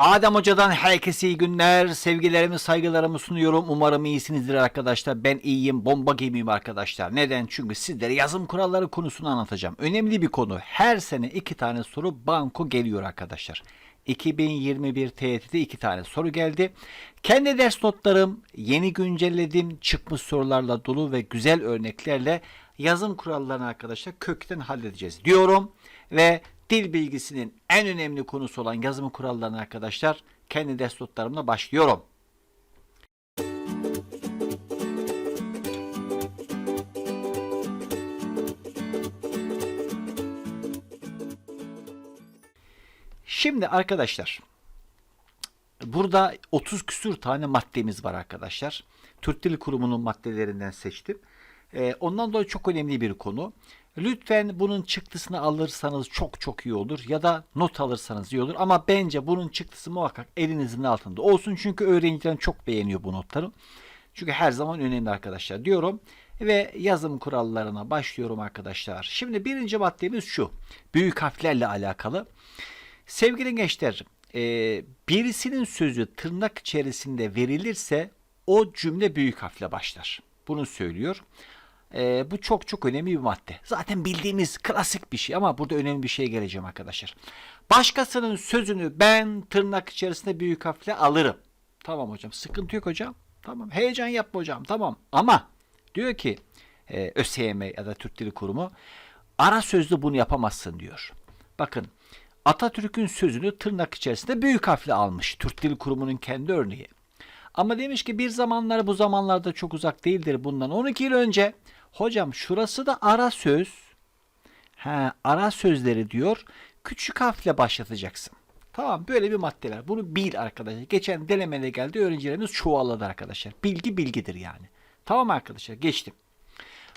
Adem Hoca'dan herkese iyi günler. Sevgilerimi, saygılarımı sunuyorum. Umarım iyisinizdir arkadaşlar. Ben iyiyim, bomba gibiyim arkadaşlar. Neden? Çünkü sizlere yazım kuralları konusunu anlatacağım. Önemli bir konu. Her sene iki tane soru banko geliyor arkadaşlar. 2021 TYT'de iki tane soru geldi. Kendi ders notlarım yeni güncelledim. Çıkmış sorularla dolu ve güzel örneklerle yazım kurallarını arkadaşlar kökten halledeceğiz diyorum. Ve dil bilgisinin en önemli konusu olan yazım kurallarını arkadaşlar kendi ders notlarımla başlıyorum. Şimdi arkadaşlar burada 30 küsür tane maddemiz var arkadaşlar. Türk Dil Kurumu'nun maddelerinden seçtim. Ee, ondan dolayı çok önemli bir konu. Lütfen bunun çıktısını alırsanız çok çok iyi olur ya da not alırsanız iyi olur ama bence bunun çıktısı muhakkak elinizin altında olsun çünkü öğrencilerim çok beğeniyor bu notları. Çünkü her zaman önemli arkadaşlar diyorum ve yazım kurallarına başlıyorum arkadaşlar. Şimdi birinci maddemiz şu. Büyük harflerle alakalı. Sevgili gençler, e, birisinin sözü tırnak içerisinde verilirse o cümle büyük harfle başlar. Bunu söylüyor. E, bu çok çok önemli bir madde. Zaten bildiğimiz klasik bir şey ama burada önemli bir şey geleceğim arkadaşlar. Başkasının sözünü ben tırnak içerisinde büyük harfle alırım. Tamam hocam sıkıntı yok hocam. Tamam heyecan yapma hocam tamam. Ama diyor ki e, ÖSYM ya da Türk Dili Kurumu ara sözlü bunu yapamazsın diyor. Bakın Atatürk'ün sözünü tırnak içerisinde büyük harfle almış. Türk Dil Kurumu'nun kendi örneği. Ama demiş ki bir zamanlar bu zamanlarda çok uzak değildir bundan 12 yıl önce. Hocam şurası da ara söz. He, ara sözleri diyor. Küçük harfle başlatacaksın. Tamam böyle bir maddeler. Bunu bil arkadaşlar. Geçen denemede geldi öğrencilerimiz çoğalladı arkadaşlar. Bilgi bilgidir yani. Tamam arkadaşlar geçtim.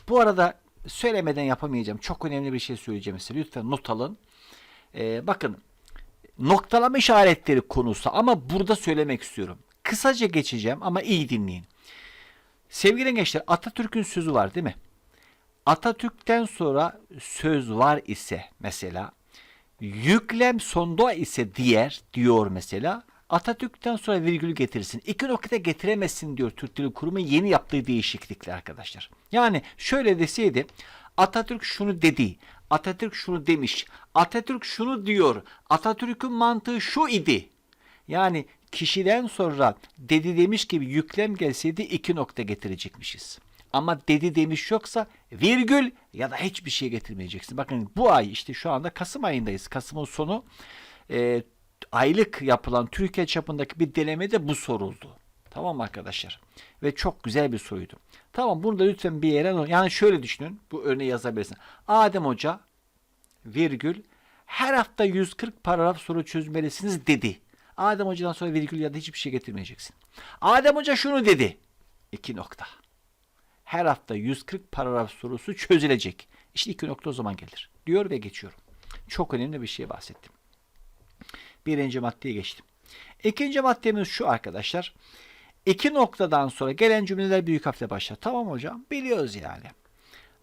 Bu arada söylemeden yapamayacağım. Çok önemli bir şey söyleyeceğim size. Lütfen not alın. Ee, bakın noktalama işaretleri konusu ama burada söylemek istiyorum. Kısaca geçeceğim ama iyi dinleyin. Sevgili gençler Atatürk'ün sözü var değil mi? Atatürk'ten sonra söz var ise mesela yüklem sonda ise diğer diyor mesela Atatürk'ten sonra virgül getirsin. İki nokta getiremezsin diyor Türk Dili Kurumu yeni yaptığı değişiklikle arkadaşlar. Yani şöyle deseydi Atatürk şunu dedi. Atatürk şunu demiş. Atatürk şunu diyor. Atatürk'ün mantığı şu idi. Yani kişiden sonra dedi demiş gibi yüklem gelseydi iki nokta getirecekmişiz. Ama dedi demiş yoksa virgül ya da hiçbir şey getirmeyeceksin. Bakın bu ay işte şu anda Kasım ayındayız. Kasım'ın sonu e, aylık yapılan Türkiye çapındaki bir denemede bu soruldu. Tamam arkadaşlar? Ve çok güzel bir soruydu. Tamam bunu da lütfen bir yere yani şöyle düşünün. Bu örneği yazabilirsin. Adem Hoca virgül her hafta 140 paragraf soru çözmelisiniz dedi. Adem Hoca'dan sonra virgül ya da hiçbir şey getirmeyeceksin. Adem Hoca şunu dedi. İki nokta. Her hafta 140 paragraf sorusu çözülecek. İşte iki nokta o zaman gelir. Diyor ve geçiyorum. Çok önemli bir şeye bahsettim. Birinci maddeye geçtim. İkinci maddemiz şu arkadaşlar. İki noktadan sonra gelen cümleler büyük harfle başlar. Tamam hocam biliyoruz yani.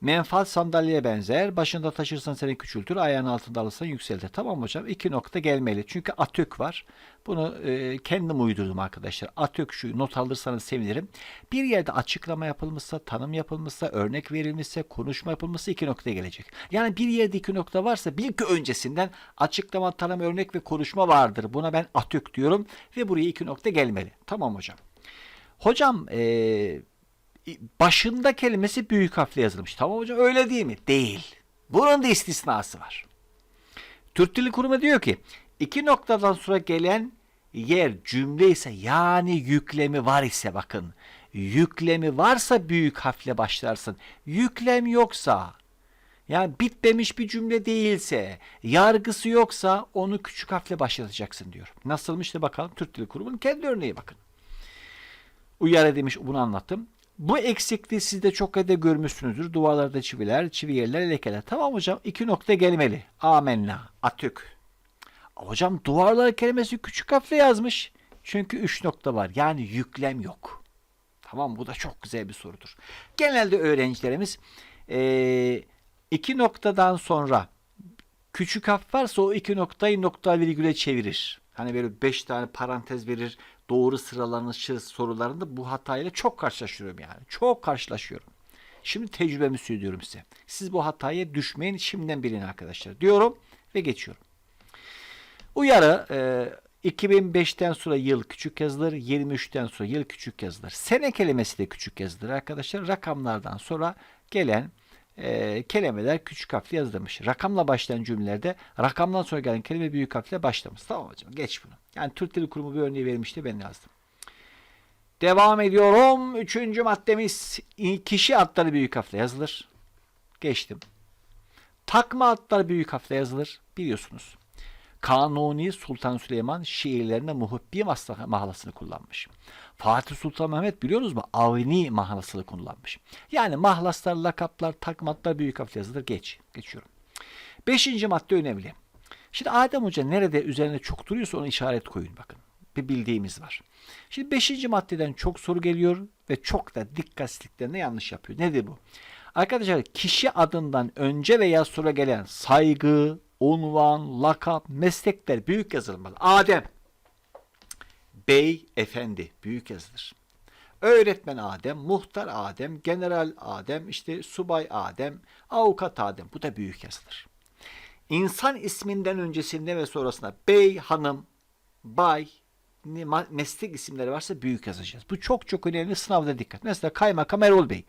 Menfaat sandalyeye benzer. Başında taşırsan seni küçültür. Ayağın altında alırsan yükseltir. Tamam hocam. İki nokta gelmeli. Çünkü atök var. Bunu e, kendim uydurdum arkadaşlar. Atök şu not alırsanız sevinirim. Bir yerde açıklama yapılmışsa, tanım yapılmışsa, örnek verilmişse, konuşma yapılmışsa iki nokta gelecek. Yani bir yerde iki nokta varsa bil ki öncesinden açıklama, tanım, örnek ve konuşma vardır. Buna ben atök diyorum ve buraya iki nokta gelmeli. Tamam hocam. Hocam eee başında kelimesi büyük harfle yazılmış. Tamam hocam öyle değil mi? Değil. Bunun da istisnası var. Türk Dili Kurumu diyor ki iki noktadan sonra gelen yer cümle ise yani yüklemi var ise bakın yüklemi varsa büyük harfle başlarsın. Yüklem yoksa yani bitmemiş bir cümle değilse, yargısı yoksa onu küçük harfle başlatacaksın diyor. Nasılmış da bakalım Türk Dili Kurumu'nun kendi örneği bakın. Uyarı demiş bunu anlattım. Bu eksikliği siz de çok kere görmüşsünüzdür. Duvarlarda çiviler, çivi yerler, lekeler. Tamam hocam iki nokta gelmeli. Amenna, atük. Hocam duvarlar kelimesi küçük harfle yazmış. Çünkü üç nokta var. Yani yüklem yok. Tamam bu da çok güzel bir sorudur. Genelde öğrencilerimiz eee, iki noktadan sonra küçük harf varsa o iki noktayı nokta virgüle çevirir. Hani böyle 5 tane parantez verir, doğru sıralanışır sorularında bu hatayla çok karşılaşıyorum yani. Çok karşılaşıyorum. Şimdi tecrübemi söylüyorum size. Siz bu hataya düşmeyin şimdiden bilin arkadaşlar diyorum ve geçiyorum. Uyarı e, 2005'ten sonra yıl küçük yazılır, 23'ten sonra yıl küçük yazılır. Sene kelimesi de küçük yazılır arkadaşlar. Rakamlardan sonra gelen e, kelimeler küçük harfle yazılmış. Rakamla başlayan cümlelerde rakamdan sonra gelen kelime büyük harfle başlamış. Tamam hocam geç bunu. Yani Türk Dili Kurumu bir örneği vermişti ben yazdım. Devam ediyorum. Üçüncü maddemiz kişi adları büyük harfle yazılır. Geçtim. Takma adlar büyük harfle yazılır. Biliyorsunuz. Kanuni Sultan Süleyman şiirlerine muhibbi mahalasını kullanmış. Fatih Sultan Mehmet biliyorsunuz mu? Avni mahalasını kullanmış. Yani mahlaslar, lakaplar, takmatlar büyük harfle yazılır. Geç. Geçiyorum. Beşinci madde önemli. Şimdi Adem Hoca nerede üzerine çok duruyorsa ona işaret koyun bakın. Bir bildiğimiz var. Şimdi beşinci maddeden çok soru geliyor ve çok da dikkatsizliklerine yanlış yapıyor. Nedir bu? Arkadaşlar kişi adından önce veya sonra gelen saygı, unvan, lakap, meslekler büyük yazılmalı. Adem, bey, efendi büyük yazılır. Öğretmen Adem, muhtar Adem, general Adem, işte subay Adem, avukat Adem bu da büyük yazılır. İnsan isminden öncesinde ve sonrasında bey, hanım, bay, meslek isimleri varsa büyük yazacağız. Bu çok çok önemli sınavda dikkat. Mesela kaymakam Erol Bey.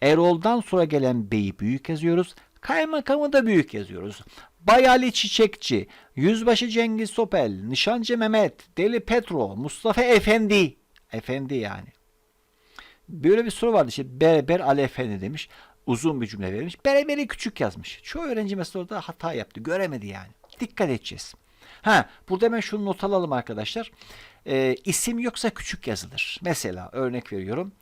Erol'dan sonra gelen beyi büyük yazıyoruz. Kaymakamı da büyük yazıyoruz. Bay Ali Çiçekçi, Yüzbaşı Cengiz Sopel, Nişancı Mehmet, Deli Petro, Mustafa Efendi. Efendi yani. Böyle bir soru vardı işte Berber Ali Efendi demiş. Uzun bir cümle vermiş. Berberi küçük yazmış. Çoğu öğrenci mesela orada hata yaptı. Göremedi yani. Dikkat edeceğiz. Ha, burada hemen şunu not alalım arkadaşlar. Ee, isim yoksa küçük yazılır. Mesela örnek veriyorum.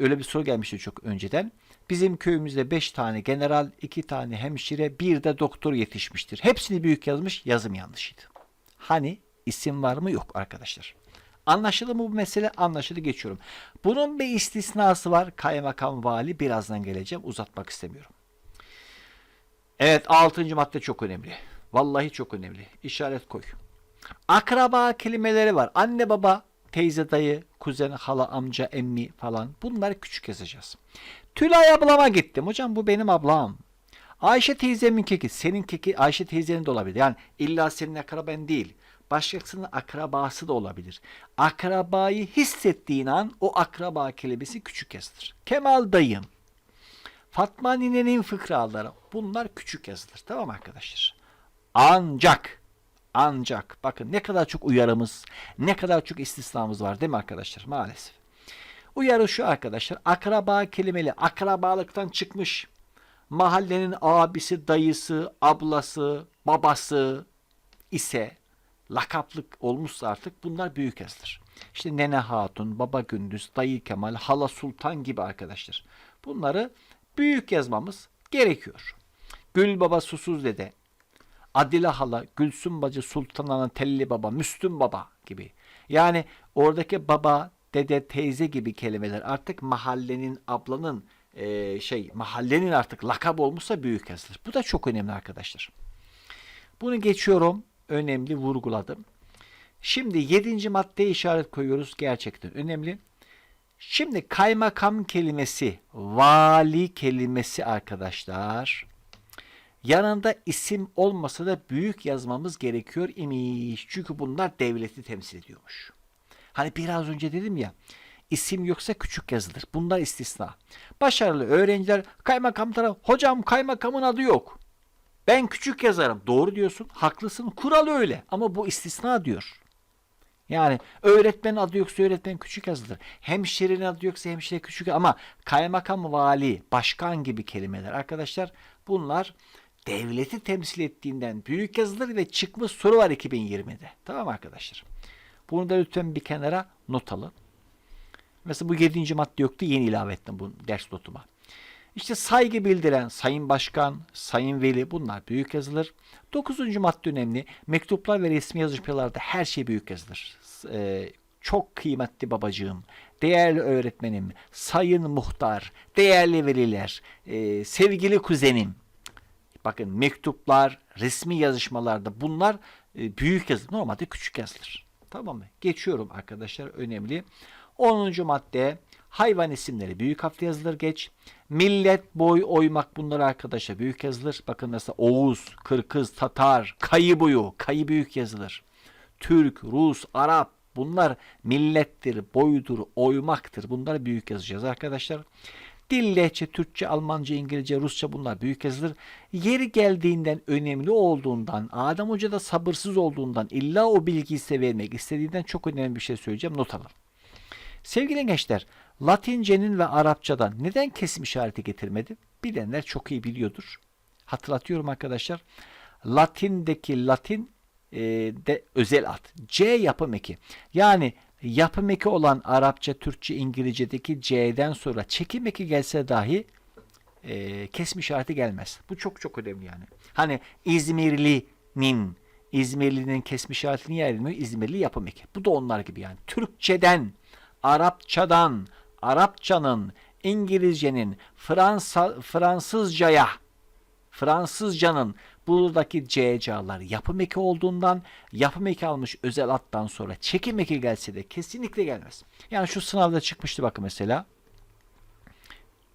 Öyle bir soru gelmişti çok önceden. Bizim köyümüzde 5 tane general, 2 tane hemşire, bir de doktor yetişmiştir. Hepsini büyük yazmış, yazım yanlışıydı. Hani isim var mı? Yok arkadaşlar. Anlaşıldı mı bu mesele? Anlaşıldı geçiyorum. Bunun bir istisnası var. Kaymakam vali birazdan geleceğim. Uzatmak istemiyorum. Evet altıncı madde çok önemli. Vallahi çok önemli. İşaret koy. Akraba kelimeleri var. Anne baba, teyze dayı, kuzen, hala, amca, emmi falan. Bunları küçük yazacağız. Tülay ablama gittim. Hocam bu benim ablam. Ayşe teyzemin keki. Senin keki Ayşe teyzenin de olabilir. Yani illa senin akraban değil. Başkasının akrabası da olabilir. Akrabayı hissettiğin an o akraba kelimesi küçük yazılır. Kemal dayım. Fatma ninenin fıkraları. Bunlar küçük yazılır. Tamam arkadaşlar? Ancak ancak bakın ne kadar çok uyarımız, ne kadar çok istisnamız var değil mi arkadaşlar? Maalesef. Uyarı şu arkadaşlar. Akraba kelimeli akrabalıktan çıkmış. Mahallenin abisi, dayısı, ablası, babası ise lakaplık olmuşsa artık bunlar büyük yazılır. İşte Nene Hatun, Baba Gündüz, Dayı Kemal, Hala Sultan gibi arkadaşlar. Bunları büyük yazmamız gerekiyor. Gül Baba Susuz Dede, Adile Hala, Gülsüm Bacı, Sultan Ana, Telli Baba, Müslüm Baba gibi. Yani oradaki baba, dede, teyze gibi kelimeler artık mahallenin, ablanın eee, şey mahallenin artık lakap olmuşsa büyük yazılır. Bu da çok önemli arkadaşlar. Bunu geçiyorum. Önemli vurguladım. Şimdi yedinci maddeye işaret koyuyoruz. Gerçekten önemli. Şimdi kaymakam kelimesi, vali kelimesi arkadaşlar. Yanında isim olmasa da büyük yazmamız gerekiyor imiş. Çünkü bunlar devleti temsil ediyormuş. Hani biraz önce dedim ya isim yoksa küçük yazılır. Bunlar istisna. Başarılı öğrenciler kaymakam tarafı hocam kaymakamın adı yok. Ben küçük yazarım. Doğru diyorsun. Haklısın. Kural öyle. Ama bu istisna diyor. Yani öğretmen adı yoksa öğretmen küçük yazılır. Hemşirenin adı yoksa hemşire küçük ama kaymakam, vali, başkan gibi kelimeler arkadaşlar bunlar devleti temsil ettiğinden büyük yazılır ve çıkmış soru var 2020'de. Tamam arkadaşlar? Bunu da lütfen bir kenara not alın. Mesela bu yedinci madde yoktu. Yeni ilave ettim bu ders notuma. İşte saygı bildiren sayın başkan, sayın veli bunlar büyük yazılır. Dokuzuncu madde önemli. Mektuplar ve resmi yazışmalarda her şey büyük yazılır. Ee, çok kıymetli babacığım, değerli öğretmenim, sayın muhtar, değerli veliler, e, sevgili kuzenim. Bakın mektuplar, resmi yazışmalarda bunlar e, büyük yazılır. Normalde küçük yazılır. Tamam mı? Geçiyorum arkadaşlar önemli. 10. madde hayvan isimleri büyük harfle yazılır geç. Millet, boy, oymak bunlar arkadaşlar büyük yazılır. Bakın mesela Oğuz, Kırkız, Tatar, Kayı boyu, Kayı büyük yazılır. Türk, Rus, Arap bunlar millettir, boyudur, oymaktır. Bunlar büyük yazacağız arkadaşlar. Dil, lehçe, Türkçe, Almanca, İngilizce, Rusça bunlar büyük yazılır. Yeri geldiğinden önemli olduğundan, Adem Hoca da sabırsız olduğundan, illa o bilgiyi size vermek istediğinden çok önemli bir şey söyleyeceğim. Not alın. Sevgili gençler, Latincenin ve Arapçadan neden kesim işareti getirmedi? Bilenler çok iyi biliyordur. Hatırlatıyorum arkadaşlar. Latin'deki Latin e, de özel ad. C yapım eki. Yani yapım eki olan Arapça, Türkçe, İngilizce'deki C'den sonra çekim eki gelse dahi e, kesim işareti gelmez. Bu çok çok önemli yani. Hani İzmirli'nin İzmirli'nin kesme işareti niye ayrılmıyor? İzmirli yapım eki. Bu da onlar gibi yani. Türkçeden, Arapçadan, Arapçanın, İngilizcenin, Fransa, Fransızcaya, Fransızcanın buradaki CC'lar yapım eki olduğundan yapım eki almış özel attan sonra çekim eki gelse de kesinlikle gelmez. Yani şu sınavda çıkmıştı bakın mesela.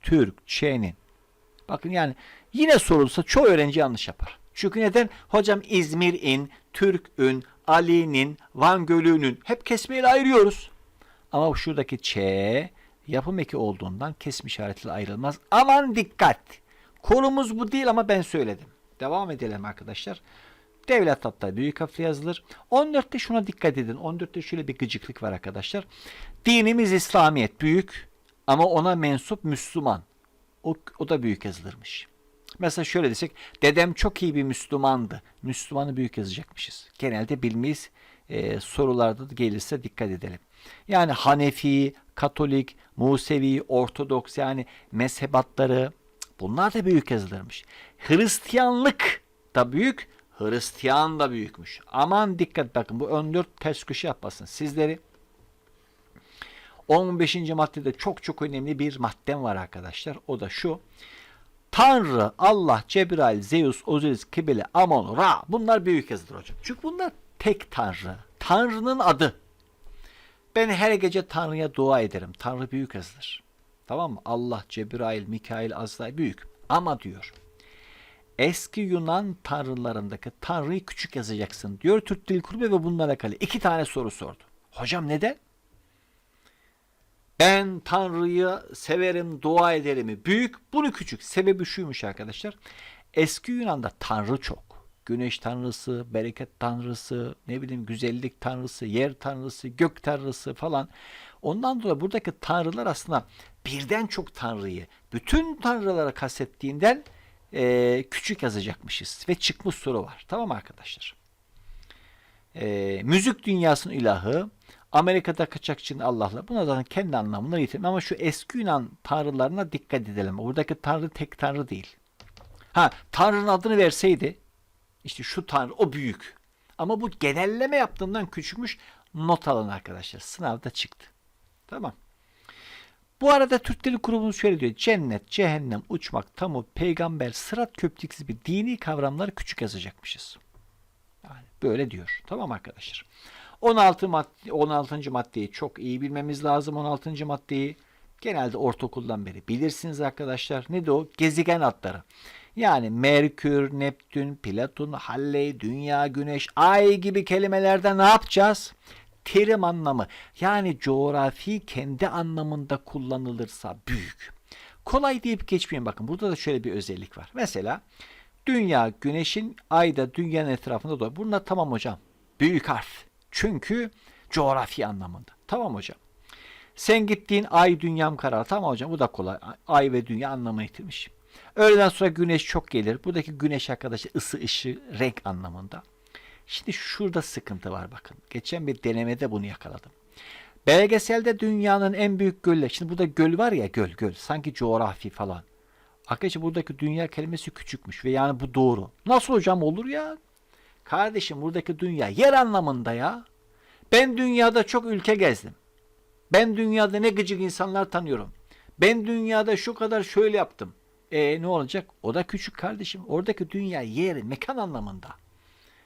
Türkçenin. Bakın yani yine sorulsa çoğu öğrenci yanlış yapar. Çünkü neden? Hocam İzmir'in, Türk'ün, Ali'nin, Van Gölü'nün hep kesmeyle ayırıyoruz. Ama şuradaki Ç yapım eki olduğundan kesim işaretiyle ayrılmaz. Aman dikkat! Konumuz bu değil ama ben söyledim. Devam edelim arkadaşlar. Devlet hatta büyük harfle yazılır. 14'te şuna dikkat edin. 14'te şöyle bir gıcıklık var arkadaşlar. Dinimiz İslamiyet büyük ama ona mensup Müslüman. O, o da büyük yazılırmış. Mesela şöyle desek dedem çok iyi bir Müslümandı. Müslümanı büyük yazacakmışız. Genelde bilmeyiz e, sorularda da gelirse dikkat edelim. Yani Hanefi, Katolik, Musevi, Ortodoks yani mezhebatları bunlar da büyük yazılırmış. Hristiyanlık da büyük, Hristiyan da büyükmüş. Aman dikkat bakın bu ön dört ters köşe yapmasın. Sizleri 15. maddede çok çok önemli bir maddem var arkadaşlar. O da şu. Tanrı, Allah, Cebrail, Zeus, Osiris, Kibele, Amon, Ra bunlar büyük yazılır hocam. Çünkü bunlar tek Tanrı. Tanrı'nın adı. Ben her gece Tanrı'ya dua ederim. Tanrı büyük yazılır. Tamam mı? Allah, Cebrail, Mikail, Azrail büyük. Ama diyor. Eski Yunan tanrılarındaki Tanrı'yı küçük yazacaksın diyor Türk Dil Kurumu ve bununla alakalı iki tane soru sordu. Hocam neden? Ben Tanrı'yı severim, dua ederim. Büyük, bunu küçük. Sebebi şuymuş arkadaşlar. Eski Yunan'da Tanrı çok. Güneş tanrısı, bereket tanrısı, ne bileyim güzellik tanrısı, yer tanrısı, gök tanrısı falan. Ondan dolayı buradaki tanrılar aslında birden çok tanrıyı, bütün tanrılara kastettiğinden e, küçük yazacakmışız. Ve çıkmış soru var. Tamam arkadaşlar? E, müzik dünyasının ilahı, Amerika'da kaçakçının Allah'la. Buna zaten kendi anlamına yitirme. Ama şu eski Yunan tanrılarına dikkat edelim. Buradaki tanrı tek tanrı değil. Ha, tanrının adını verseydi işte şu tanrı o büyük. Ama bu genelleme yaptığından küçükmüş. Not alın arkadaşlar. Sınavda çıktı. Tamam. Bu arada Türk Dili Kurumu'nuz şöyle diyor. Cennet, cehennem, uçmak, tamu, peygamber, sırat köprüsü gibi dini kavramları küçük yazacakmışız. Yani böyle diyor. Tamam arkadaşlar. 16 madde, 16. maddeyi çok iyi bilmemiz lazım. 16. maddeyi genelde ortaokuldan beri bilirsiniz arkadaşlar. Ne de o? Gezegen adları. Yani Merkür, Neptün, Platon, Halley, Dünya, Güneş, Ay gibi kelimelerde ne yapacağız? Terim anlamı yani coğrafi kendi anlamında kullanılırsa büyük. Kolay deyip geçmeyin bakın burada da şöyle bir özellik var. Mesela Dünya Güneş'in Ay'da dünyanın etrafında dolaşıyor. Bunlar tamam hocam. Büyük harf. Çünkü coğrafi anlamında. Tamam hocam. Sen gittiğin ay dünyam karar. Tamam hocam bu da kolay. Ay ve dünya anlamı yitirmiş. Öğleden sonra güneş çok gelir. Buradaki güneş arkadaşlar ısı, ışığı, renk anlamında. Şimdi şurada sıkıntı var bakın. Geçen bir denemede bunu yakaladım. Belgeselde dünyanın en büyük gölü. Şimdi burada göl var ya göl göl. Sanki coğrafi falan. Arkadaşlar buradaki dünya kelimesi küçükmüş ve yani bu doğru. Nasıl hocam olur ya? Kardeşim buradaki dünya yer anlamında ya. Ben dünyada çok ülke gezdim. Ben dünyada ne gıcık insanlar tanıyorum. Ben dünyada şu kadar şöyle yaptım. E ne olacak? O da küçük kardeşim. Oradaki dünya yer, mekan anlamında.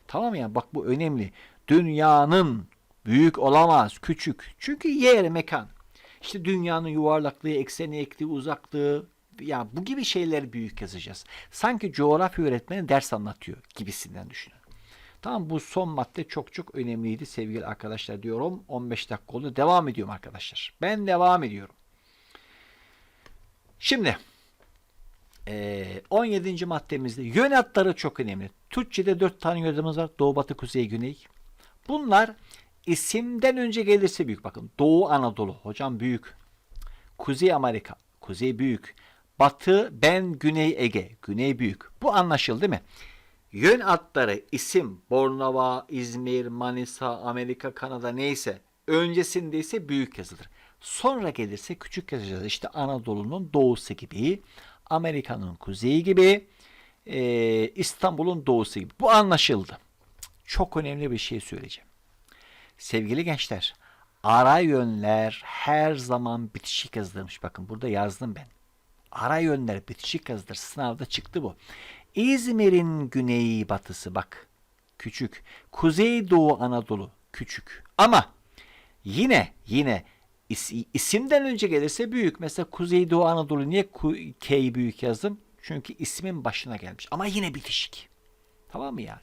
Tamam yani bak bu önemli. Dünyanın büyük olamaz, küçük. Çünkü yer, mekan. İşte dünyanın yuvarlaklığı, ekseni ekliği, uzaklığı ya bu gibi şeyleri büyük yazacağız. Sanki coğrafya öğretmeni ders anlatıyor gibisinden düşünün. Tamam bu son madde çok çok önemliydi sevgili arkadaşlar diyorum. 15 dakika oldu. Devam ediyorum arkadaşlar. Ben devam ediyorum. Şimdi eee, 17. maddemizde yön hatları çok önemli. Türkçe'de 4 tane yön hatımız var. Doğu, Batı, Kuzey, Güney. Bunlar isimden önce gelirse büyük. Bakın Doğu Anadolu. Hocam büyük. Kuzey Amerika. Kuzey büyük. Batı ben Güney Ege. Güney büyük. Bu anlaşıldı değil mi? Yön atları isim Bornova, İzmir, Manisa, Amerika, Kanada neyse öncesinde ise büyük yazılır. Sonra gelirse küçük yazacağız. İşte Anadolu'nun doğusu gibi, Amerika'nın kuzeyi gibi, e, İstanbul'un doğusu gibi. Bu anlaşıldı. Çok önemli bir şey söyleyeceğim. Sevgili gençler, ara yönler her zaman bitişik yazılırmış. Bakın burada yazdım ben. Ara yönler bitişik yazılır. Sınavda çıktı bu. İzmir'in güneyi batısı bak küçük. Kuzeydoğu Anadolu küçük. Ama yine yine is- isimden önce gelirse büyük. Mesela Kuzeydoğu Anadolu niye K'yi büyük yazdım? Çünkü ismin başına gelmiş. Ama yine bitişik. Tamam mı yani?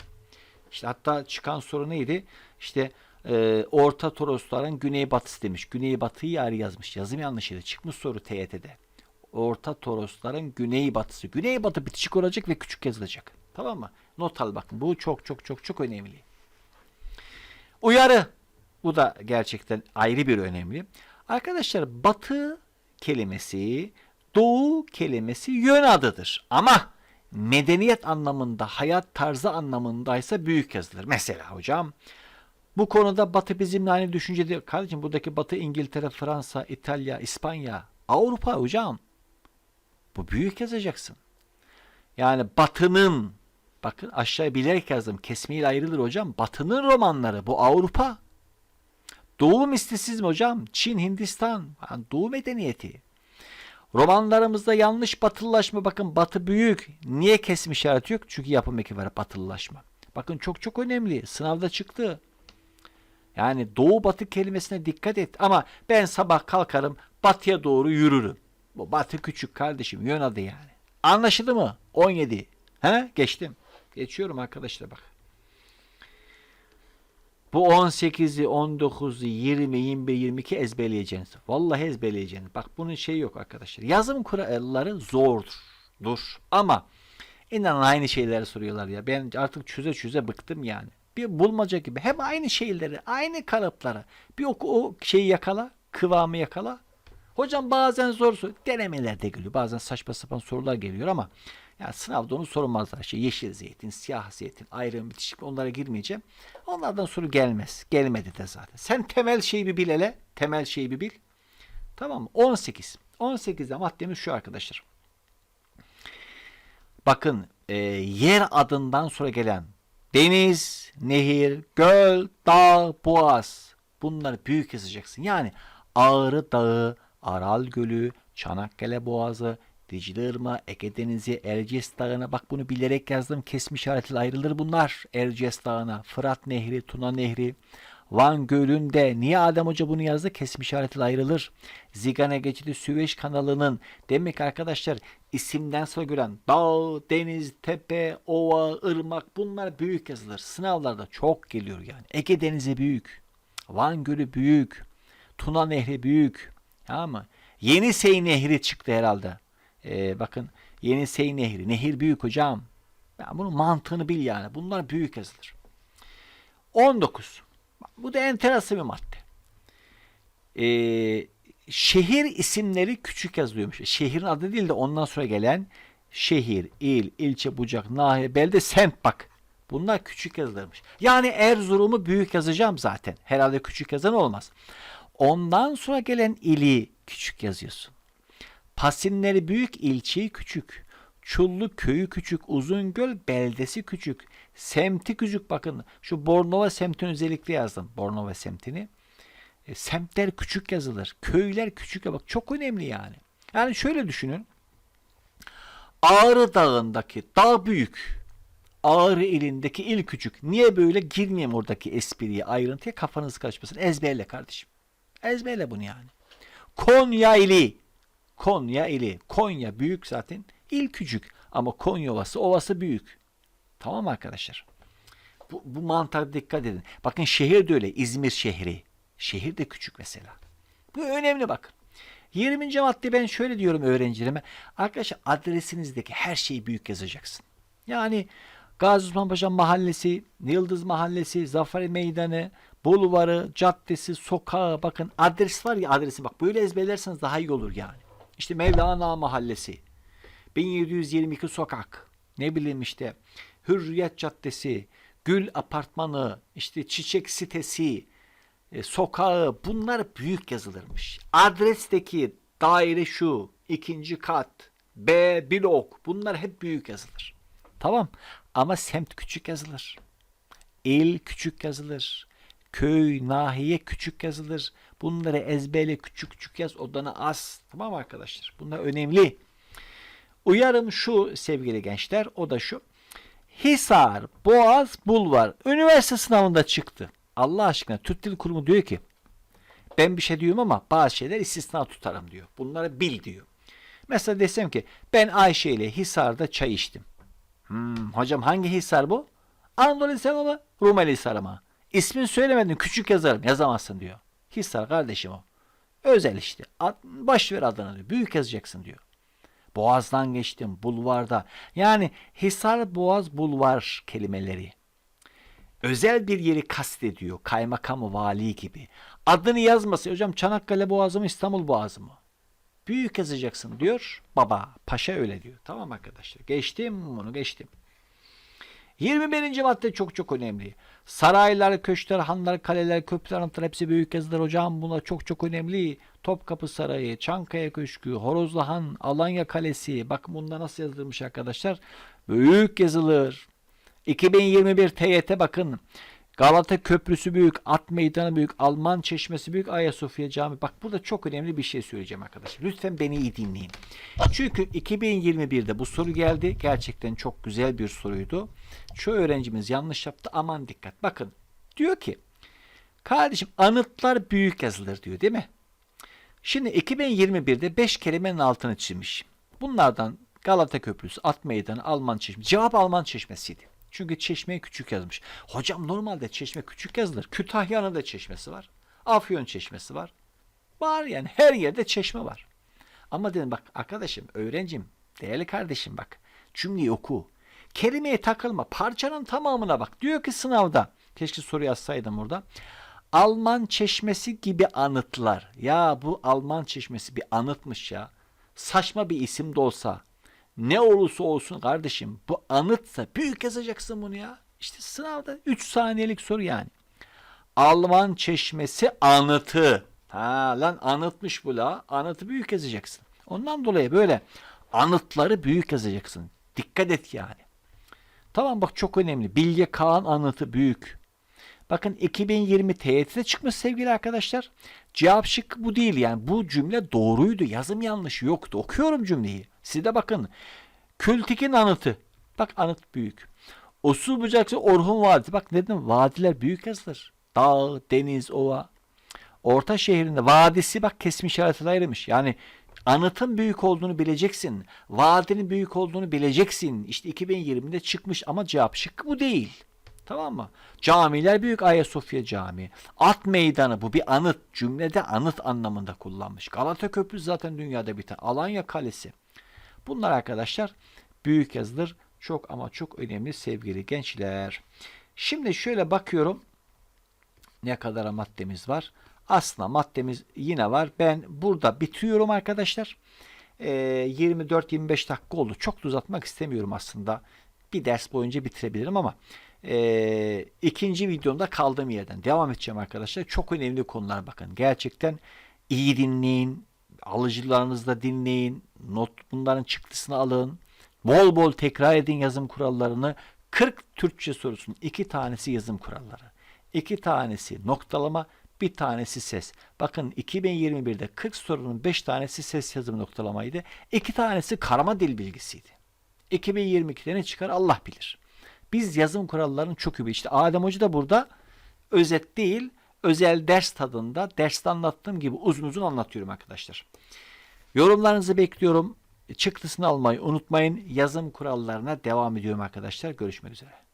İşte hatta çıkan soru neydi? İşte e, Orta Torosların güneybatısı demiş. Güneybatıyı ayrı yazmış. Yazım yanlışıydı. Çıkmış soru TYT'de. Orta Torosların güneybatısı. Güneybatı bitişik olacak ve küçük yazılacak. Tamam mı? Not al bakın. Bu çok çok çok çok önemli. Uyarı. Bu da gerçekten ayrı bir önemli. Arkadaşlar batı kelimesi, doğu kelimesi yön adıdır. Ama medeniyet anlamında, hayat tarzı anlamındaysa büyük yazılır. Mesela hocam bu konuda Batı bizimle aynı düşüncede. Kardeşim buradaki Batı İngiltere, Fransa, İtalya, İspanya, Avrupa hocam. Bu büyük yazacaksın. Yani Batı'nın bakın aşağıya bilerek yazdım. Kesmeyle ayrılır hocam. Batı'nın romanları bu Avrupa. Doğu mistisizm hocam. Çin, Hindistan. Yani Doğu medeniyeti. Romanlarımızda yanlış batılılaşma. Bakın batı büyük. Niye kesim işareti yok? Çünkü yapım eki var batılılaşma. Bakın çok çok önemli. Sınavda çıktı. Yani doğu batı kelimesine dikkat et. Ama ben sabah kalkarım batıya doğru yürürüm. Bu batı küçük kardeşim. Yön adı yani. Anlaşıldı mı? 17. He? Geçtim. Geçiyorum arkadaşlar bak. Bu 18'i, 19'u, 20, 21, 22 ezberleyeceksiniz. Vallahi ezberleyeceksiniz. Bak bunun şeyi yok arkadaşlar. Yazım kuralları zordur. Dur. Ama inan aynı şeyleri soruyorlar ya. Ben artık çöze çöze bıktım yani. Bir bulmaca gibi. Hem aynı şeyleri, aynı kalıpları. Bir o, o şeyi yakala, kıvamı yakala. Hocam bazen zor soru. Denemelerde geliyor. Bazen saçma sapan sorular geliyor ama yani sınavda onu sormazlar. Şey, yeşil zeytin, siyah zeytin, ayrım, bitişik onlara girmeyeceğim. Onlardan soru gelmez. Gelmedi de zaten. Sen temel şeyi bir bil hele. Temel şeyi bir bil. Tamam mı? 18. 18'de maddemiz şu arkadaşlar. Bakın e, yer adından sonra gelen deniz, nehir, göl, dağ, boğaz bunları büyük yazacaksın. Yani Ağrı Dağı, Aral Gölü, Çanakkale Boğazı, Dicle Irmağı, Ege Denizi, Erciyes Dağı'na bak bunu bilerek yazdım. Kesmiş işaretiyle ayrılır bunlar. Erciyes Dağı'na, Fırat Nehri, Tuna Nehri, Van Gölü'nde niye Adem Hoca bunu yazdı? Kesmiş işaretiyle ayrılır. Zigane geçidi Süveyş kanalının demek arkadaşlar isimden sonra gören dağ, deniz, tepe, ova, ırmak bunlar büyük yazılır. Sınavlarda çok geliyor yani. Ege Denizi büyük. Van Gölü büyük. Tuna Nehri büyük. Tamam mı? Yenisey Nehri çıktı herhalde. Ee, bakın Yenisey Nehri. Nehir büyük hocam. Yani bunun mantığını bil yani. Bunlar büyük yazılır. 19. Bu da enteresan bir madde. Ee, şehir isimleri küçük yazılıyormuş. Şehrin adı değil de ondan sonra gelen şehir, il, ilçe, bucak, nahiye, belde, semt bak. Bunlar küçük yazılırmış. Yani Erzurum'u büyük yazacağım zaten. Herhalde küçük yazan olmaz. Ondan sonra gelen ili küçük yazıyorsun. Pasinleri büyük, ilçeyi küçük. Çullu köyü küçük, Uzungöl beldesi küçük. Semti küçük bakın. Şu Bornova semtini özellikle yazdım. Bornova semtini. E, semtler küçük yazılır. Köyler küçük. Bak çok önemli yani. Yani şöyle düşünün. Ağrı Dağı'ndaki dağ büyük. Ağrı ilindeki il küçük. Niye böyle girmeyeyim oradaki espriye, ayrıntıya kafanız karışmasın. Ezberle kardeşim. Ezberle bunu yani. Konya ili. Konya ili. Konya büyük zaten. İl küçük. Ama Konya Ovası, Ovası büyük. Tamam arkadaşlar? Bu, bu mantığa dikkat edin. Bakın şehir de öyle. İzmir şehri. Şehir de küçük mesela. Bu önemli bakın. 20. madde ben şöyle diyorum öğrencilerime. Arkadaşlar adresinizdeki her şeyi büyük yazacaksın. Yani Gazi Osman Paşa Mahallesi, Yıldız Mahallesi, Zafer Meydanı, Bulvarı, caddesi, sokağı bakın adres var ya adresi bak böyle ezberlerseniz daha iyi olur yani. İşte Mevlana Mahallesi, 1722 sokak, ne bileyim işte Hürriyet Caddesi, Gül Apartmanı, işte Çiçek Sitesi, e, sokağı bunlar büyük yazılırmış. Adresteki daire şu, ikinci kat, B blok bunlar hep büyük yazılır. Tamam ama semt küçük yazılır. İl küçük yazılır. Köy, nahiye küçük yazılır. Bunları ezberle küçük küçük yaz odana az. Tamam arkadaşlar? Bunlar önemli. Uyarım şu sevgili gençler o da şu. Hisar, Boğaz, Bulvar üniversite sınavında çıktı. Allah aşkına Türk Dil Kurumu diyor ki ben bir şey diyorum ama bazı şeyler istisna tutarım diyor. Bunları bil diyor. Mesela desem ki ben Ayşe ile Hisar'da çay içtim. Hmm, hocam hangi Hisar bu? Anadolu Hisarı mı? Rumeli Hisarı mı? İsmini söylemedin küçük yazarım yazamazsın diyor. Hisar kardeşim o. Özel işte. Ad, baş ver adını. Büyük yazacaksın diyor. Boğaz'dan geçtim. Bulvarda. Yani Hisar, Boğaz, Bulvar kelimeleri. Özel bir yeri kastediyor. Kaymakamı, vali gibi. Adını yazması. Hocam Çanakkale Boğazı mı İstanbul Boğazı mı? Büyük yazacaksın diyor. Baba, paşa öyle diyor. Tamam arkadaşlar. Geçtim bunu geçtim. 21. madde çok çok önemli. Saraylar, köşkler, hanlar, kaleler, köprüler, anıtlar hepsi büyük yazılar hocam. Bunlar çok çok önemli. Topkapı Sarayı, Çankaya Köşkü, Horozlu Han, Alanya Kalesi. Bakın bunda nasıl yazılmış arkadaşlar. Büyük yazılır. 2021 TYT bakın. Galata Köprüsü büyük, At Meydanı büyük, Alman Çeşmesi büyük, Ayasofya Camii. Bak burada çok önemli bir şey söyleyeceğim arkadaşlar. Lütfen beni iyi dinleyin. Çünkü 2021'de bu soru geldi. Gerçekten çok güzel bir soruydu. Şu öğrencimiz yanlış yaptı. Aman dikkat. Bakın diyor ki kardeşim anıtlar büyük yazılır diyor değil mi? Şimdi 2021'de 5 kelimenin altını çizmiş. Bunlardan Galata Köprüsü, At Meydanı, Alman Çeşmesi. Cevap Alman Çeşmesi'ydi. Çünkü çeşmeyi küçük yazmış. Hocam normalde çeşme küçük yazılır. Kütahya'nın da çeşmesi var. Afyon çeşmesi var. Var yani her yerde çeşme var. Ama dedim bak arkadaşım, öğrencim, değerli kardeşim bak. Cümleyi oku. Kelimeye takılma. Parçanın tamamına bak. Diyor ki sınavda. Keşke soru yazsaydım orada. Alman çeşmesi gibi anıtlar. Ya bu Alman çeşmesi bir anıtmış ya. Saçma bir isim de olsa. Ne olursa olsun kardeşim bu anıtsa büyük yazacaksın bunu ya. İşte sınavda 3 saniyelik soru yani. Alman çeşmesi anıtı. Ha lan anıtmış bu la. Anıtı büyük yazacaksın. Ondan dolayı böyle anıtları büyük yazacaksın. Dikkat et yani. Tamam bak çok önemli. Bilge Kağan anıtı büyük. Bakın 2020 TYT'de çıkmış sevgili arkadaşlar. Cevap şık bu değil yani. Bu cümle doğruydu. Yazım yanlışı yoktu. Okuyorum cümleyi. Siz de bakın. Kültik'in anıtı. Bak anıt büyük. Usul bucakçı Orhun Vadisi. Bak ne dedim? Vadiler büyük yazılır. Dağ, deniz, ova. Orta şehrinde vadisi bak kesmiş işaretine ayırmış. Yani anıtın büyük olduğunu bileceksin. Vadinin büyük olduğunu bileceksin. İşte 2020'de çıkmış ama cevap şık bu değil. Tamam mı? Camiler büyük Ayasofya Camii. At meydanı bu bir anıt. Cümlede anıt anlamında kullanmış. Galata Köprüsü zaten dünyada bir tane. Alanya Kalesi. Bunlar arkadaşlar büyük yazılır. Çok ama çok önemli sevgili gençler. Şimdi şöyle bakıyorum. Ne kadar maddemiz var? Aslında maddemiz yine var. Ben burada bitiriyorum arkadaşlar. Ee, 24-25 dakika oldu. Çok uzatmak istemiyorum aslında. Bir ders boyunca bitirebilirim ama e, ikinci videomda kaldığım yerden devam edeceğim arkadaşlar. Çok önemli konular bakın. Gerçekten iyi dinleyin. Alıcılarınızda dinleyin. Not bunların çıktısını alın. Bol bol tekrar edin yazım kurallarını. 40 Türkçe sorusunun iki tanesi yazım kuralları. iki tanesi noktalama, bir tanesi ses. Bakın 2021'de 40 sorunun 5 tanesi ses yazım noktalamaydı. iki tanesi karama dil bilgisiydi. 2022'de ne çıkar Allah bilir. Biz yazım kurallarını çok iyi İşte Adem Hoca da burada özet değil, özel ders tadında derste anlattığım gibi uzun uzun anlatıyorum arkadaşlar. Yorumlarınızı bekliyorum. Çıktısını almayı unutmayın. Yazım kurallarına devam ediyorum arkadaşlar. Görüşmek üzere.